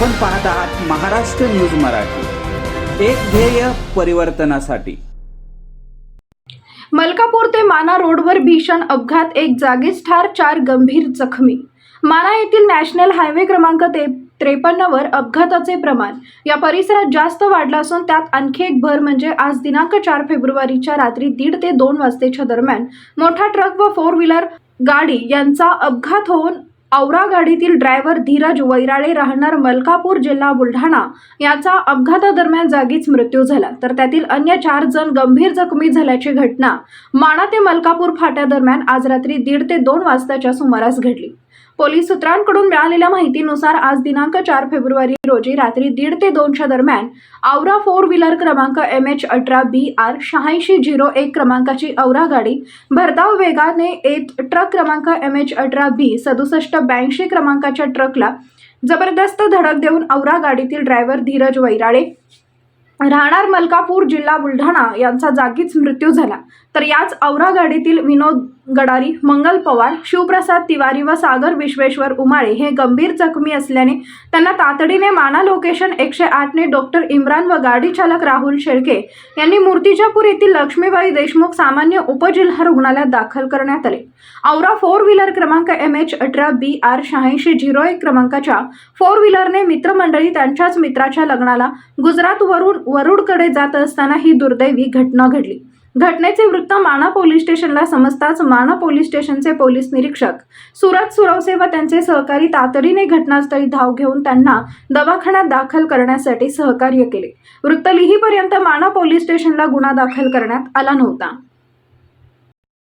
आपण पाहत आहात महाराष्ट्र न्यूज मराठी. एक ध्येय परिवर्तनासाठी. मलकापूर ते माना रोडवर भीषण अपघात एक जागीच ठार चार गंभीर जखमी. माना येथील नॅशनल हायवे क्रमांक ते त्रेपन्नवर अपघाताचे प्रमाण. या परिसरात जास्त वाढलं असून त्यात आणखी एक भर म्हणजे आज दिनांक चार फेब्रुवारीच्या रात्री दीड ते दोन वाजतेच्या दरम्यान मोठा ट्रक व फोर व्हीलर गाडी यांचा अपघात होऊन औरा गाडीतील ड्रायव्हर धीरज वैराळे राहणार मलकापूर जिल्हा बुलढाणा. याचा अपघातादरम्यान जागीच मृत्यू झाला. तर त्यातील अन्य चार जण गंभीर जखमी झाल्याची घटना. माणा ते मलकापूर फाट्यादरम्यान आज रात्री दीड ते दोन वाजताच्या सुमारास घडली. पोलीस सूत्रांकडून मिळालेल्या माहितीनुसार आज दिनांक चार फेब्रुवारी रोजी रात्री दीड ते दोनच्या दरम्यान औरा फोर व्हीलर क्रमांक एम एच अठरा बी आर शहाऐंशी झिरो एक क्रमांकाची औरा गाडी भरधाव वेगाने येत ट्रक क्रमांक एम एच अठरा बी सदुसष्ट ब्याऐंशी क्रमांकाच्या ट्रकला जबरदस्त धडक देऊन औरा गाडीतील ड्रायव्हर धीरज वैराळे राहणार मलकापूर जिल्हा बुलढाणा यांचा जागीच मृत्यू झाला. तर याच औरा गाडीतील विनोद गडारी मंगल पवार शिवप्रसाद तिवारी व सागर विश्वेश्वर उमाळे हे गंभीर जखमी असल्याने त्यांना तातडीने माना लोकेशन एकशे आठने डॉक्टर इम्रान व गाडी चालक राहुल शेळके यांनी मूर्तिजापूर येथील लक्ष्मीबाई देशमुख सामान्य उपजिल्हा रुग्णालयात दाखल करण्यात आले. औरा फोर व्हीलर क्रमांक एम एच अठरा बी आर शहाऐंशी झिरो एक क्रमांकाच्या फोर व्हीलरने मित्रमंडळी त्यांच्याच मित्राच्या लग्नाला गुजरातवरून वरुडकडे जात असताना ही दुर्दैवी घटना घडली. घटनेचे वृत्त माना पोलीस स्टेशनला समजताच माना पोलीस स्टेशनचे पोलीस निरीक्षक सुरत सुरवसे व त्यांचे सहकारी तातडीने घटनास्थळी धाव घेऊन त्यांना दवाखान्यात दाखल करण्यासाठी सहकार्य केले. वृत्त लिहीपर्यंत माना पोलीस स्टेशनला गुन्हा दाखल करण्यात आला नव्हता.